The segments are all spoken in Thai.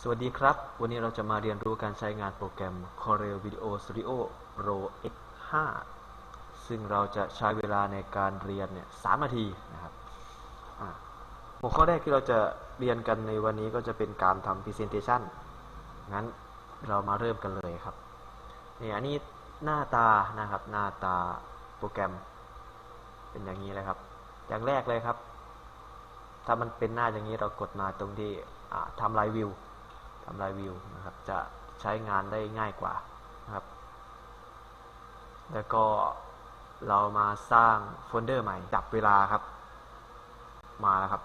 สวัสดีครับ วันนี้เราจะมาเรียนรู้การใช้งานโปรแกรม Corel Video Studio Pro X5 ซึ่งเราจะใช้เวลาในการเรียนเนี่ยสามนาทีนะครับหัวข้อแรกที่เราจะเรียนกันในวันนี้ก็จะเป็นการทำ Presentation งั้นเรามาเริ่มกันเลยครับนี่อันนี้หน้าตานะครับหน้าตาโปรแกรม เป็นอย่างนี้เลยครับ อย่างแรกเลยครับ ถ้ามันเป็นหน้าอย่างนี้เรากดมาตรงที่ทำลายวิว ทำลายวิวนะครับ จะใช้งานได้ง่ายกว่านะครับ แล้วก็เรามาสร้างโฟลเดอร์ใหม่จับเวลาครับ มาแล้วครับ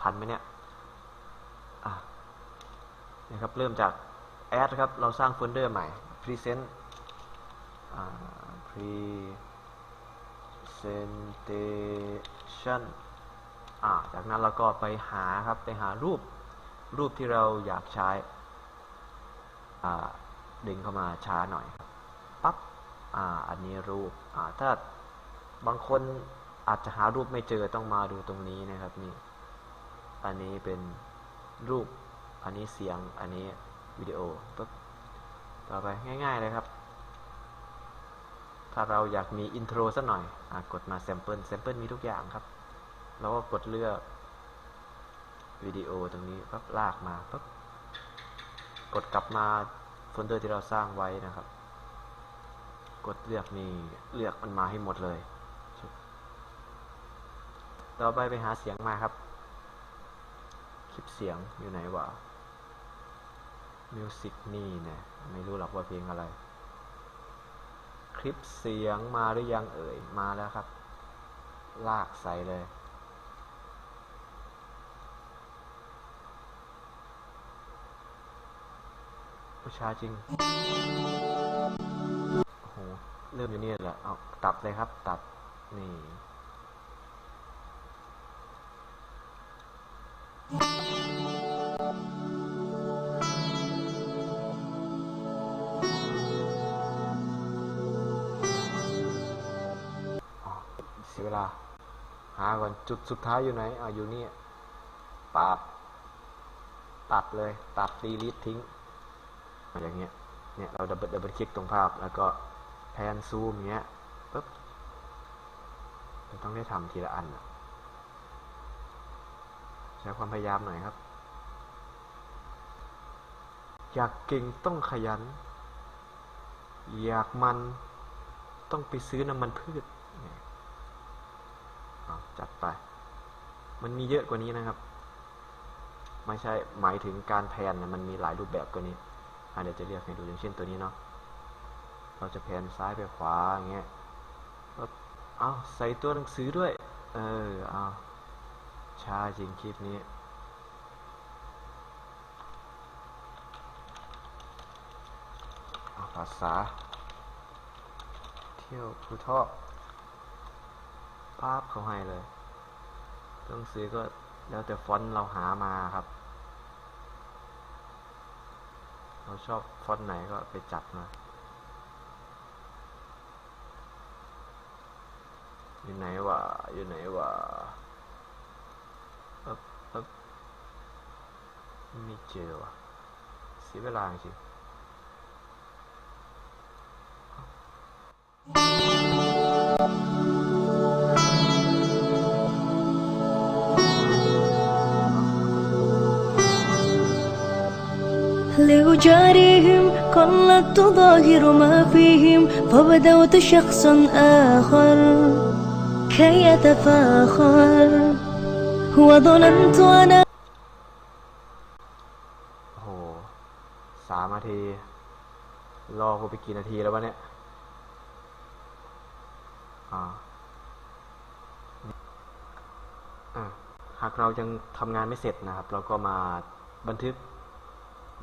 ทันไหมเนี่ยนะครับ เริ่มจากแอดครับ เราสร้างโฟลเดอร์ใหม่ present presentation อ่าจากนั้นเราก็ไปหาครับ ไปหารูป รูปที่เราอยากใช้ดึงเข้ามาช้าหน่อยครับปั๊บอ่า อันนี้รูปอ่าถ้าบางคนอาจจะหารูปไม่เจอต้องมาดูตรงนี้นะครับนี่ อันนี้เป็นรูป อันนี้เสียง อันนี้วิดีโอปุ๊บต่อไปง่าย ๆ เลยครับ ถ้าเราอยากมีอินโทรสักหน่อยอกดมาแซมเปิลแซมเปิลมีทุกอย่างครับ แล้วก็กดเลือก วิดีโอตรงนี้ปั๊บลากมาปั๊บกดกลับมาโฟลเดอร์ที่เราสร้างไว้นะครับ กดเลือกนี่เลือกมันมาให้หมดเลย ต่อไปไปหาเสียงมาครับ คลิปเสียงอยู่ไหนวะมิวสิกนี่นะไม่รู้หรอกว่าเพลงอะไร คลิปเสียงมาหรือยังเอ่ย มาแล้วครับ ลากใส่เลย ผู้ชายจริง โอ้โห เริ่มอยู่นี่แหละเอาตัดเลยครับ ตัด นี่ เสียเวลา หาก่อน จุดสุดท้ายอยู่ไหนอ่าอยู่นี่ปั๊บตัดเลย ตัดดีลิททิ้ง อย่างเงี้ย เนี่ยเราดับเบิลดับเบิลคลิกตรงภาพ แล้วก็แพนซูมเงี้ยปุ๊บเราต้องได้ทำทีละอันอะใช้ความพยายามหน่อยครับ อยากเก่งต้องขยัน อยากมันต้องไปซื้อน้ำมันพืชจัดไป มันมีเยอะกว่านี้นะครับ ไม่ใช่หมายถึงการแพนนะมันมีหลายรูปแบบกว่านี้ เดี๋ยวจะเรียกให้ดูอย่างเช่นตัวนี้เนาะ เราจะแพนซ้ายไปขวาอย่างเงี้ยปั๊บเอาใส่ตัวหนังสือด้วย เออ เอาช้าจริงคลิปนี้เอาภาษา เที่ยวภูทอกภาพเขาให้เลย หนังสือก็แล้วแต่ฟอนต์เราหามาครับ เราชอบฟอนต์ไหนก็ไปจัดมาอยู่ไหนวะอยู่ไหนวะปึ๊บปึ๊บไม่เจอวะเสียเวลาจริง لأجاريهم قلت تظاهر ما فيهم فبدوت شخص آخر كي يتفاخر وظننت أنا โอ้โหสามนาที รอกูไปกี่นาทีแล้ววะเนี่ย อ่าอ่ะหากเรายังทำงานไม่เสร็จนะครับ เราก็มาบันทึก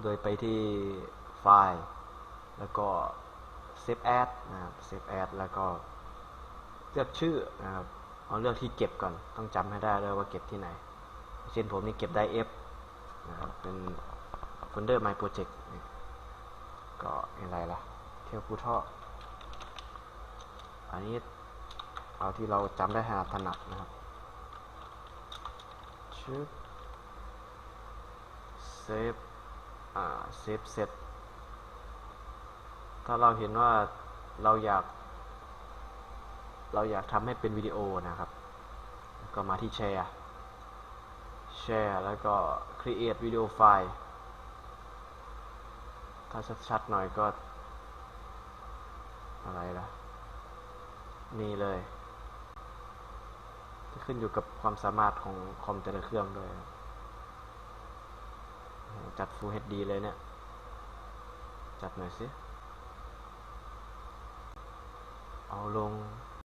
โดยไปที่ไฟล์ แล้วก็ save as นะครับ save as แล้วก็เลือกชื่อนะครับเอาเลือกที่เก็บก่อน ต้องจำให้ได้เลยว่าเก็บที่ไหน เช่นผมนี่เก็บได้ F นะครับเป็นโฟลเดอร์ My project ก็อะไรล่ะ เที่ยวภูทออันนี้เอาที่เราจำได้ถนัดถนัดนะครับชึบเซฟอ่า เซฟเสร็จ ถ้าเราเห็นว่าเราอยาก เราอยากทำให้เป็นวิดีโอนะครับ ก็มาที่แชร์ แชร์แล้วก็ create video file ถ้าชัดๆหน่อยก็ อะไรล่ะ นี่เลย ขึ้นอยู่กับความสามารถของคอมแต่ละเครื่องด้วย จัด Full HD เลยเนี่ย จัดหน่อยสิ เอาลง